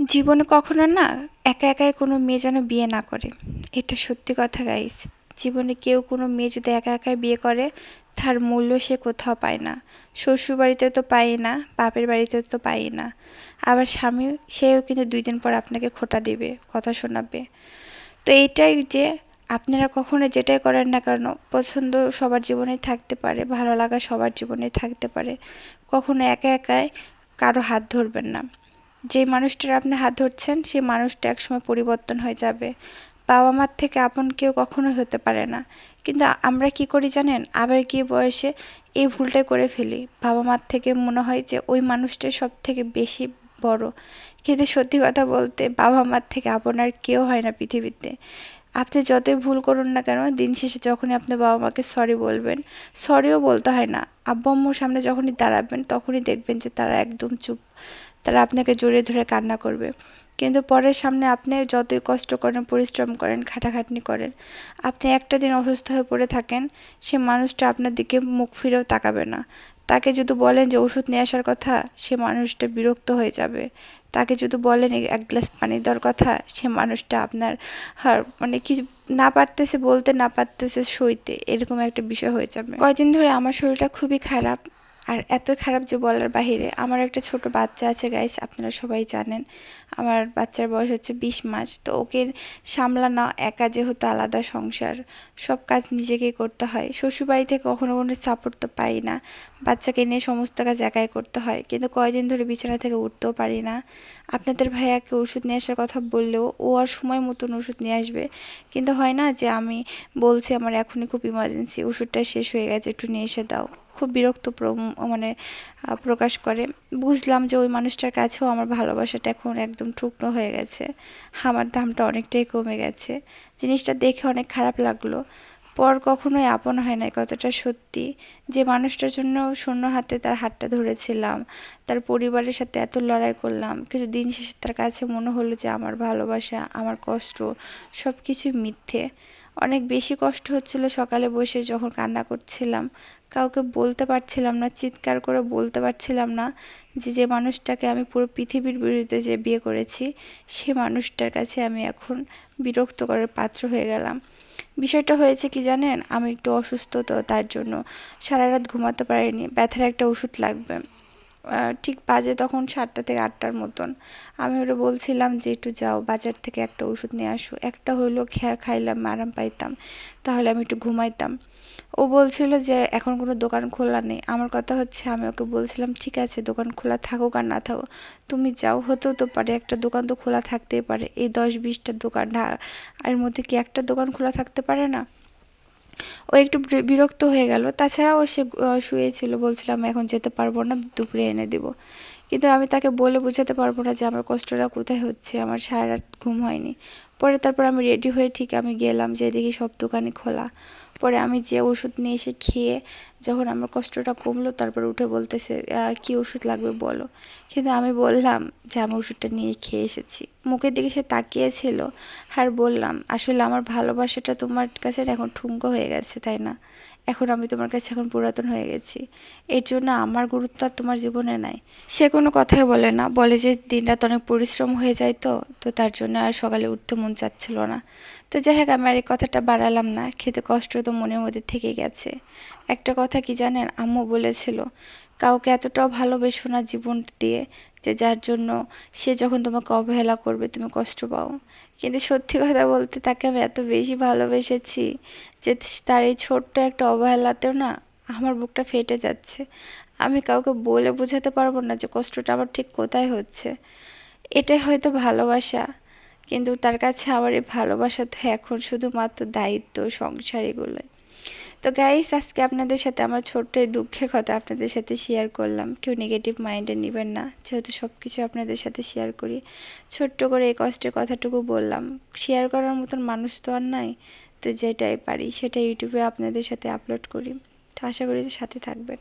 জীবনে কখনো না একা একাই কোনো মেয়ে যেন বিয়ে না করে। এটা সত্যি কথা গাইস জীবনে কেউ কোনো মেয়ে যদি একা একাই বিয়ে করে, তার মূল্য সে কোথাও পায় না। শ্বশুর বাড়িতে তো পাই না, বাপের বাড়িতে তো পাই না। আবার স্বামী, সেও কিন্তু দুই দিন পর আপনাকে খোটা দেবে, কথা শোনাবে। তো এইটাই যে আপনারা কখনো যেটাই করেন না কেন, পছন্দ সবার জীবনেই থাকতে পারে, ভালো লাগা সবার জীবনেই থাকতে পারে। কখনো একা একাই কারও হাত ধরবেন না। যে মানুষটার আপনি হাত ধরছেন সেই মানুষটা একসময় পরিবর্তন হয়ে যাবে। বাবা মার থেকে আপন কেউ কখনোই হতে পারে না। কিন্তু আমরা কি করি জানেন? আবেগীয় বয়সে এই ভুলটাই করে ফেলি। বাবা মার থেকে মনে হয় যে ওই মানুষটাই সব থেকে বেশি বড়। কিন্তু সত্যি কথা বলতে বাবা মার থেকে আপনার কেউ হয় না পৃথিবীতে। আপনি যতই ভুল করুন না কেন, দিন শেষে যখনই আপনি বাবা মাকে সরি বলবেন সরিও বলতে হয় না। আব্বু আম্মুর সামনে যখনই দাঁড়াবেন, তখনই দেখবেন যে তারা একদম চুপ। তারা আপনাকে জড়িয়ে ধরে কান্না করবে। কিন্তু পরের সামনে আপনি যতই কষ্ট করেন, পরিশ্রম করেন খাটাখাটনি করেন, আপনি একটা দিন অসুস্থ হয়ে পড়ে থাকেন, সে মানুষটা আপনার দিকে মুখ ফিরেও তাকাবে না। তাকে যদি বলেন যে ওষুধ নিয়ে আসার কথা, সে মানুষটা বিরক্ত হয়ে যাবে। তাকে যদি বলেন এক গ্লাস পানি দেওয়ার কথা, সে মানুষটা আপনার মানে কি না পারতেছে বলতে, না পারতেছে সইতে, এরকম একটা বিষয় হয়ে যাবে। কয়দিন ধরে আমার শরীরটা খুবই খারাপ। আর এত খারাপ যে বলার বাহিরে আমার একটা ছোট বাচ্চা আছে গাইস আপনারা সবাই জানেন। আমার বাচ্চার বয়স হচ্ছে বিশ মাস, তো ওকে সামলানো একা যেহেতু আলাদা সংসার, সব কাজ নিজেকেই করতে হয়। শ্বশুরবাড়ি থেকে কখনো কোনো সাপোর্ট তো পাই না, বাচ্চাকে নিয়ে সমস্ত কাজ একাই করতে হয়, কিন্তু কয়দিন ধরে বিছানা থেকে উঠতেও পারি না। আপনাদের ভাইয়াকে ওষুধ নিয়ে আসার কথা বললেও ও আর সময় মতন ওষুধ নিয়ে আসবে। কিন্তু হয় না যে আমি বলছি আমার এখনই খুব ইমার্জেন্সি ওষুধটা শেষ হয়ে গেছে, একটু নিয়ে এসে দাও। খুব বিরক্ত মানে প্রকাশ করে। বুঝলাম যে ওই মানুষটার কাছেও আমার ভালোবাসাটা এখন একদম টুকরো হয়ে গেছে। আমার দামটা অনেকটাই কমে গেছে। জিনিসটা দেখে অনেক খারাপ লাগল। পর কখনোই আপন হয় না কতটা সত্যি। যে মানুষটার জন্য শূন্য হাতে তার হাতটা ধরেছিলাম, তার পরিবারের সাথে এত লড়াই করলাম, কিন্তু দিন শেষে তার কাছে মনে হলো যে আমার ভালোবাসা, আমার কষ্ট সব কিছুই মিথ্যে। অনেক বেশি কষ্ট হচ্ছিল সকালে বসে যখন কান্না করছিলাম। কাউকে বলতে পারছিলাম না, চিৎকার করে বলতে পারছিলাম না যে যে মানুষটাকে আমি পুরো পৃথিবীর বিরুদ্ধে যে বিয়ে করেছি, সে মানুষটার কাছে আমি এখন বিরক্ত করার পাত্র হয়ে গেলাম। বিষয়টা হয়েছে কি জানেন? আমি একটু অসুস্থ তো তার জন্য সারা রাত ঘুমাতে পারিনি। ব্যথার একটা ওষুধ লাগবে। ঠিক বাজে তখন সাতটা থেকে আটটার মতন। আমি ওরা বলছিলাম যে, একটু যাও, বাজার থেকে একটা ওষুধ নিয়ে আসো। একটা হইল খেয়া খাইলাম, আরাম পাইতাম। তাহলে আমি একটু ঘুমাইতাম। ও বলছিল যে, এখন কোনো দোকান খোলা নেই। আমার কথা হচ্ছে, আমি ওকে বলছিলাম, ঠিক আছে, দোকান খোলা থাকুক আর না থাকুক, তুমি যাও। হতেও তো পারে, একটা দোকান তো খোলা থাকতেই পারে। এই দশ বিশটা দোকান এর মধ্যে কি একটা দোকান খোলা থাকতে পারে না? ও একটু বিরক্ত হয়ে গেল। তাছাড়াও সে শুয়েছিল। বলছিলাম, এখন যেতে পারব না, দুপুরে এনে দিব। কিন্তু আমি তাকে বলে বোঝাতে পারব না যে আমার কষ্টটা কোথায় হচ্ছে, আমার সারা রাত ঘুম হয়নি। পরে তারপর আমি রেডি হয়ে ঠিক আমি গেলাম যে দেখি সব দোকানই খোলা। পরে আমি যে ওষুধ নিয়ে এসে খেয়ে যখন আমার কষ্টটা কমলো তারপর উঠে বলতেছে কি ওষুধ লাগবে বলো? কিন্তু আমি বললাম যে আমি ওষুধটা নিয়ে খেয়ে এসেছি। মুখের দিকে সে তাকিয়েছিল আর বললাম, আসলে আমার ভালোবাসাটা তোমার কাছে এখন ঠুনকো হয়ে গেছে, তাই না? এখন আমি তোমার কাছে এখন পুরাতন হয়ে গেছি। এর জন্য আমার গুরুত্ব আর তোমার জীবনে নাই। সে কোনো কথাই বলে না। বলে যে দিন রাত অনেক পরিশ্রম হয়ে যায় তো তো তার জন্য আর সকালে উঠতে মন চাচ্ছিল না। তো যাই হোক, আমি আর এই কথাটা বাড়ালাম না। খেতে কষ্ট তো মনের মধ্যে থেকে গেছে। একটা কথা কি জানেন? আম্মু বলেছিল কাউকে এতটাও ভালোবেসো না জীবন দিয়ে যে যার জন্য সে যখন তোমাকে অবহেলা করবে, তুমি কষ্ট পাও। কিন্তু সত্যি কথা বলতে তাকে আমি এত বেশি ভালোবেসেছি যে তার এই ছোট্ট একটা অবহেলাতেও না আমার বুকটা ফেটে যাচ্ছে। আমি কাউকে বলে বোঝাতে পারব না যে কষ্টটা আমার ঠিক কোথায় হচ্ছে। এটাই হয়তো ভালোবাসা, কিন্তু তার কাছে আমার এই ভালোবাসা তো এখন শুধুমাত্র দায়িত্ব, সংসার এগুলোই। তো গাইস আজকে আপনাদের সাথে আমার ছোট্ট এই দুঃখের কথা আপনাদের সাথে শেয়ার করলাম। কেউ নেগেটিভ মাইন্ডে নেবেন না, যেহেতু সব কিছু আপনাদের সাথে শেয়ার করি। ছোট্ট করে এই কষ্টের কথাটুকু বললাম। শেয়ার করার মতন মানুষ তো আর নাই, তো যেটাই পারি সেটা ইউটিউবে আপনাদের সাথে আপলোড করি। তো আশা করি সাথে থাকবেন।